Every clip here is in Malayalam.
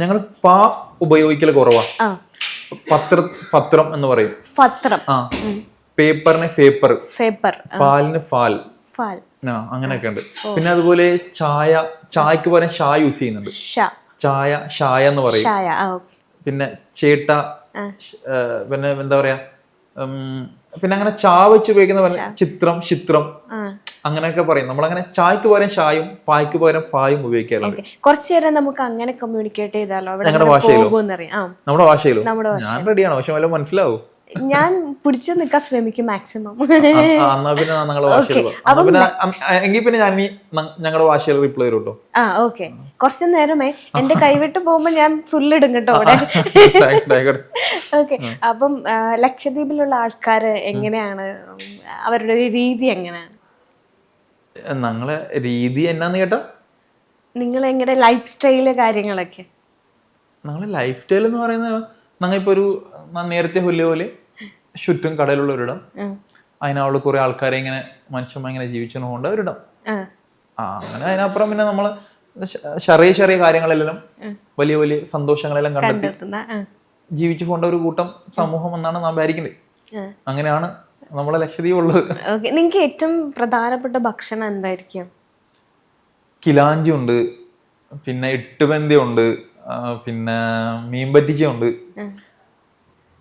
ഞങ്ങൾ പാ ഉപയോഗിക്കൽ കുറവാ. പത്ര പത്രം എന്ന് പറയും. പത്രം. ആ. പേപ്പറിന് പേപ്പർ പേപ്പർ പാലിന് ഫാൽ. ഫാൽ. ആ അങ്ങനെയൊക്കെ ഉണ്ട് പിന്നെ അതുപോലെ ചായ ചായക്ക് പകരം ഷാ യൂസ് ചെയ്യുന്നുണ്ട്. ചായ ഷായ എന്ന് പറയും. പിന്നെ ചേട്ട പിന്നെ എന്താ പറയാ? പിന്നെ അങ്ങനെ ചാ വെച്ച് ഉപയോഗിക്കുന്ന ചിത്രം ചിത്രം. അങ്ങനെയൊക്കെ പറയും. നമ്മളങ്ങനെ ചായക്ക് പകരം ചായും പായ്ക്ക് പകരം ഫായും ഉപയോഗിക്കാറുണ്ട് കുറച്ചുനേരം കുറച്ചു നേരം നമുക്ക് അങ്ങനെ കമ്മ്യൂണിക്കേറ്റ് ചെയ്താലോ? ഞങ്ങളുടെ ഭാഷയിലോ? നമ്മുടെ ഭാഷയിലോ? ഞാൻ റെഡിയാണ് പക്ഷെ വല്ല മനസ്സിലാവും? ഞാൻ പിടിച്ചു നിൽക്കാൻ ശ്രമിക്കും മാക്സിമം എന്നാ പിന്നെ ഞങ്ങളുടെ പിന്നെ എങ്കിൽ പിന്നെ ഞാൻ ഞങ്ങളുടെ ഭാഷയിൽ റിപ്ലൈ തരും കേട്ടോ ആ ഓക്കെ. കുറച്ചു നേരമേ എന്റെ കൈവിട്ട് പോകുമ്പോ ഞാൻ സുല്ലിടും കേട്ടോ അവിടെ. ഓക്കെ. അപ്പം ലക്ഷദ്വീപിലുള്ള ആൾക്കാര് എങ്ങനെയാണ്? അവരുടെ ഒരു രീതി എങ്ങനെയാണ്? ഞങ്ങളെ രീതി എന്നാന്ന് കേട്ടോ? നിങ്ങൾ എങ്ങനെ ലൈഫ് സ്റ്റൈൽ കാര്യങ്ങളൊക്കെ? ഞങ്ങളെ ലൈഫ് സ്റ്റൈൽ എന്ന് പറയുന്നത് ഞങ്ങൾ ഇപ്പൊ ഒരു നേരത്തെ ഹുല്ല പോലെ ചുറ്റും കടലുള്ള ഒരിടം. അതിനുള്ള കുറെ ആൾക്കാരെ ഇങ്ങനെ മനുഷ്യന്മാർ ഇങ്ങനെ ജീവിച്ചുകൊണ്ട് ഒരിടം. ആ. അങ്ങനെ അതിനപ്പുറം പിന്നെ നമ്മൾ ചെറിയ ചെറിയ കാര്യങ്ങളെല്ലാം വലിയ വലിയ സന്തോഷങ്ങളെല്ലാം കണ്ടെത്തി ജീവിച്ചു പോകേണ്ട ഒരു കൂട്ടം സമൂഹം എന്നാണ് നാം വിചാരിക്കുന്നത്. അങ്ങനെയാണ് നമ്മളെ ലക്ഷദ്വീപ് ഉള്ളത് ഓക്കെ നിങ്ങൾക്ക് ഏറ്റവും പ്രധാനപ്പെട്ട ഭക്ഷണം എന്തായിരിക്കും? കിലാഞ്ചി ഉണ്ട് പിന്നെ ഇട്ടുപന്തി ഉണ്ട് പിന്നെ മീൻ പറ്റിച്ച ഉണ്ട്.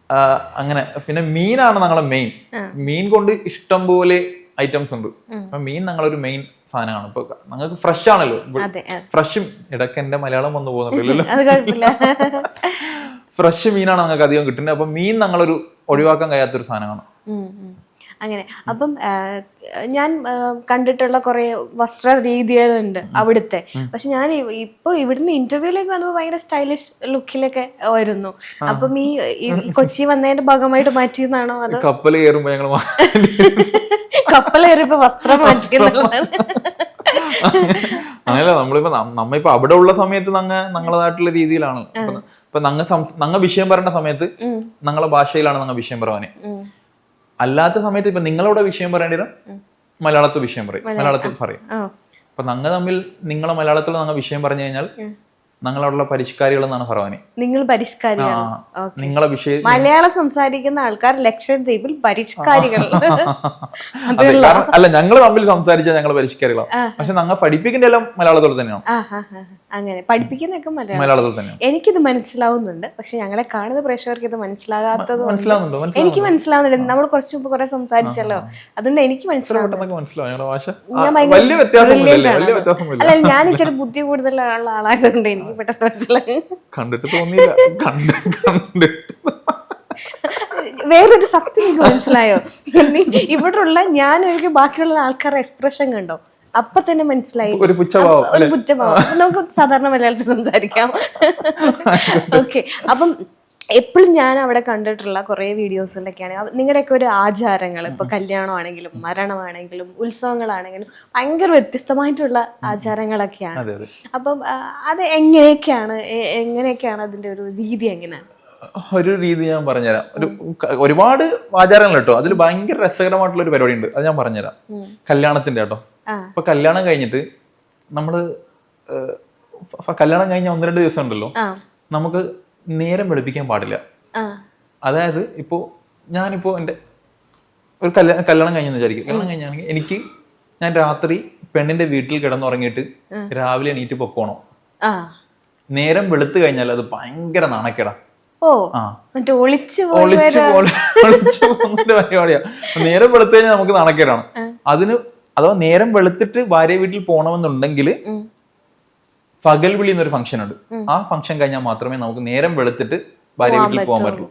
ആ, അങ്ങനെ പിന്നെ മീനാണ് ഞങ്ങളെ മെയിൻ മീൻ കൊണ്ട് ഇഷ്ടം പോലെ ഐറ്റംസ് ഉണ്ട്. അപ്പൊ മീൻ ഞങ്ങളൊരു മെയിൻ സാധനമാണ്. ഇപ്പൊ ഞങ്ങൾക്ക് ഫ്രഷ് ആണല്ലോ. ഫ്രഷ് ഇടയ്ക്ക് എന്റെ മലയാളം വന്നു പോകുന്നുണ്ടല്ലോ. ഫ്രഷ് മീനാണ് ഞങ്ങൾക്ക് അധികം കിട്ടുന്നത്. അപ്പൊ മീൻ ഞങ്ങളൊരു ഒഴിവാക്കാൻ കഴിയാത്തൊരു സാധനമാണ്. അങ്ങനെ അപ്പം ഞാൻ കണ്ടിട്ടുള്ള കുറെ വസ്ത്ര രീതികളുണ്ട് അവിടുത്തെ. പക്ഷെ ഞാൻ ഇപ്പൊ ഇവിടുന്ന് ഇന്റർവ്യൂലേക്ക് വന്നപ്പോ ഭയങ്കര സ്റ്റൈലിഷ് ലുക്കിലൊക്കെ വരുന്നു. അപ്പം ഈ കൊച്ചി വന്നതിന്റെ ഭാഗമായിട്ട് മാറ്റിയതാണോ അത്? കപ്പൽ കയറുമ്പോ ഞങ്ങൾ കപ്പലേറിയപ്പോ വസ്ത്രം മാറ്റിയെന്നുള്ളതാണ്. അങ്ങനെ നമ്മളിപ്പോ നമ്മിപ്പോ അവിടെ ഉള്ള സമയത്ത് നങ്ങ ഞങ്ങളതായിട്ടുള്ള രീതിയിലാണ് ഇപ്പൊ നങ്ങ നങ്ങ വിഷയം പറയേണ്ട സമയത്ത് ഞങ്ങളെ ഭാഷയിലാണ് നങ്ങ വിഷയം പറയാന് ഉം. അല്ലാത്ത സമയത്ത് ഇപ്പൊ നിങ്ങളോട് വിഷയം പറയേണ്ടി വരും. മലയാളത്തിൽ വിഷയം പറയും. മലയാളത്തിൽ പറയും. അപ്പൊ ഞങ്ങൾ തമ്മിൽ നിങ്ങളെ മലയാളത്തിൽ ഞങ്ങൾ വിഷയം പറഞ്ഞു കഴിഞ്ഞാൽ ഞങ്ങളവിടെയുള്ള പരിഷ്കാരികൾ എന്നാണ് പറയാന് നിങ്ങൾ പരിഷ്കാരികളാണ്. നിങ്ങളെ വിഷയം മലയാളം സംസാരിക്കുന്ന ആൾക്കാർ ലക്ഷദ്വീപിൽ പരിഷ്കാരികൾ. അല്ല ഞങ്ങൾ തമ്മിൽ സംസാരിച്ചാൽ ഞങ്ങൾ പരിഷ്കാരികളാണ് പക്ഷെ ഞങ്ങൾ പഠിപ്പിക്കേണ്ട എല്ലാം മലയാളത്തിൽ തന്നെയാണ്. അങ്ങനെ പഠിപ്പിക്കുന്നൊക്കെ മലയാളം മലയാളത്തിൽ തന്നെ എനിക്കിത് മനസ്സിലാവുന്നുണ്ട്. പക്ഷെ ഞങ്ങളെ കാണുന്ന പ്രേക്ഷകർക്ക് ഇത് മനസ്സിലാകാത്തത് മനസ്സിലാവുന്നുണ്ടോ മനസ്സിലാവുന്നുണ്ടോ. എനിക്ക് മനസ്സിലാവുന്നുണ്ട്. നമ്മൾ കുറച്ച് മുമ്പ് കുറെ സംസാരിച്ചല്ലോ. അതുകൊണ്ട് എനിക്ക് മനസ്സിലാവുന്നു പെട്ടെന്നൊക്കെ മനസ്സിലാവും ഞങ്ങളുടെ ഭാഷ? ആ, ഞാൻ ഭയങ്കര വലിയ വ്യത്യാസമൊന്നുമില്ല brilliant ആണ്. വലിയ അല്ല ഞാൻ ഇച്ചിരി ബുദ്ധി കൂടുതലുള്ള ആളായതുകൊണ്ട് എനിക്ക് പെട്ടെന്ന് മനസ്സിലായി. കണ്ടിട്ട് തോന്നിയില്ല. കണ്ടിട്ട്. വേറൊരു സത്യം എനിക്ക് മനസ്സിലായോ? ഇവിടെയുള്ള ഞാൻ ഒഴികെ ബാക്കിയുള്ള ആൾക്കാരുടെ എക്സ്പ്രഷൻ കണ്ടോ? അപ്പൊ തന്നെ മനസ്സിലായി. ഒരു പുച്ഛഭാവം ഒരു പുച്ഛഭാവം. നമുക്ക് സാധാരണ മലയാളത്തിൽ സംസാരിക്കാം. ഓക്കെ അപ്പം എപ്പോഴും ഞാൻ അവിടെ കണ്ടിട്ടുള്ള കുറേ വീഡിയോസിലൊക്കെയാണ് നിങ്ങളുടെയൊക്കെ ഒരു ആചാരങ്ങൾ. ഇപ്പൊ കല്യാണമാണെങ്കിലും മരണമാണെങ്കിലും ഉത്സവങ്ങളാണെങ്കിലും ഭയങ്കര വ്യത്യസ്തമായിട്ടുള്ള ആചാരങ്ങളൊക്കെയാണ്. അപ്പം അത് എങ്ങനെയൊക്കെയാണ് എങ്ങനെയൊക്കെയാണ് അതിന്റെ ഒരു രീതി എങ്ങനെയാണ് ഒരു രീതി ഞാൻ പറഞ്ഞുതരാം. ഒരു ഒരുപാട് ആചാരങ്ങൾ കേട്ടോ. അതിൽ ഭയങ്കര രസകരമായിട്ടുള്ള ഒരു പരിപാടി ഉണ്ട് അത് ഞാൻ പറഞ്ഞുതരാം. കല്യാണത്തിന്റെ കേട്ടോ. ഇപ്പൊ കല്യാണം കഴിഞ്ഞിട്ട് നമ്മൾ കല്യാണം കഴിഞ്ഞ ഒന്ന് രണ്ട് ദിവസം ഉണ്ടല്ലോ. നമുക്ക് നേരം വെളുപ്പിക്കാൻ പാടില്ല. അതായത് ഇപ്പോ ഞാനിപ്പോ എന്റെ ഒരു കല്യാണം കല്യാണം കഴിഞ്ഞെന്ന് വിചാരിക്കും. കല്യാണം കഴിഞ്ഞാണെങ്കിൽ എനിക്ക് ഞാൻ രാത്രി പെണ്ണിന്റെ വീട്ടിൽ കിടന്നുറങ്ങിയിട്ട് രാവിലെ എണീറ്റ് പൊക്കോണോ. നേരം വെളുത്തു കഴിഞ്ഞാൽ അത് ഭയങ്കര നാണക്കേട. പരിപാടിയാ. നേരം വെളുത്തു കഴിഞ്ഞാൽ നമുക്ക് നാണക്കേടാണ്. അതിന് അഥവാ നേരം വെളുത്തിട്ട് ഭാര്യ വീട്ടിൽ പോകണമെന്നുണ്ടെങ്കിൽ. പകൽ വിളി എന്നൊരു ഫംഗ്ഷൻ ഉണ്ട്. ആ ഫംഗ്ഷൻ കഴിഞ്ഞാൽ മാത്രമേ നമുക്ക് നേരം വെളുത്തിട്ട് ഭാര്യ വീട്ടിൽ പോകാൻ പറ്റുള്ളൂ.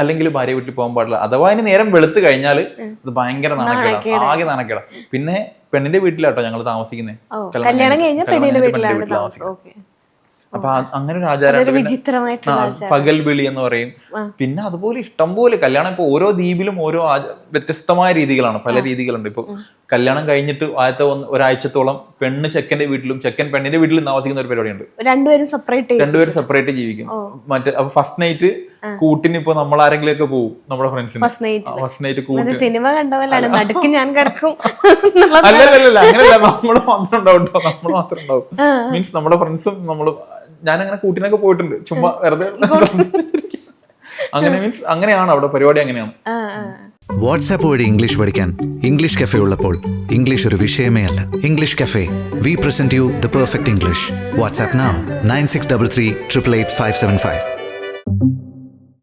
അല്ലെങ്കിൽ ഭാര്യ വീട്ടിൽ പോകാൻ പാടില്ല. അഥവാ ഇനി നേരം വെളുത്ത് കഴിഞ്ഞാൽ അത് ഭയങ്കര നാണക്കേടാ. ആകെ നാണക്കേടാ. പിന്നെ പെണ്ണിന്റെ വീട്ടിലാട്ടോ ഞങ്ങൾ താമസിക്കുന്നത് കല്യാണം കഴിഞ്ഞ പെണ്ണിന്റെ വീട്ടിലാണ് താമസം ഓക്കെ. അപ്പൊ അങ്ങനെ ഒരു ആചാരം പകൽ വിളി എന്ന് പറയും. പിന്നെ അതുപോലെ ഇഷ്ടം പോലെ കല്യാണം ഇപ്പൊ ഓരോ ദ്വീപിലും ഓരോ വ്യത്യസ്തമായ രീതികളാണ്. പല രീതികളുണ്ട്. ഇപ്പൊ കല്യാണം കഴിഞ്ഞിട്ട് ആദ്യത്തെ ഒരാഴ്ചത്തോളം പെണ്ണ് ചെക്കന്റെ വീട്ടിലും ചെക്കൻ പെണ്ണിന്റെ വീട്ടിലും താമസിക്കുന്ന ഒരു പരിപാടിയുണ്ട്. രണ്ടുപേരും സെപ്പറേറ്റ് രണ്ടുപേരും സെപ്പറേറ്റ് ജീവിക്കും. മറ്റേ അപ്പൊ ഫസ്റ്റ് നൈറ്റ് കൂട്ടിന് ഇപ്പൊ നമ്മൾ ആരെങ്കിലും ഒക്കെ പോകും നമ്മുടെ ഫ്രണ്ട്സിന് ഫസ്റ്റ് നൈറ്റ് കൂട്ടി. സിനിമ കണ്ടവല്ലാണ് നടുക്ക് ഞാൻ കിടക്കും. അല്ലല്ല അങ്ങനെയല്ല നമ്മൾ മാത്രം ഉണ്ടാവും നമ്മൾ മാത്രം ഉണ്ടാവും. മീൻസ് നമ്മുടെ ഫ്രണ്ട്സും നമ്മൾ ഞാൻ അങ്ങനെ കൂട്ടിനൊക്കെ പോയിട്ടുണ്ട്. ചുമ്മാ വെറുതെ അങ്ങനെ മീൻസ് അങ്ങനെയാണ് അവിടെ പരിപാടി അങ്ങനെയാണ്. വാട്സ്ആപ്പ്. വാട്സാപ്പ് വഴി ഇംഗ്ലീഷ് പഠിക്കാൻ ഇംഗ്ലീഷ് കഫേ ഉള്ളപ്പോൾ ഇംഗ്ലീഷ് ഒരു വിഷയമേ അല്ല. English cafe. We present you the perfect English WhatsApp nine six double three triple eight five seven five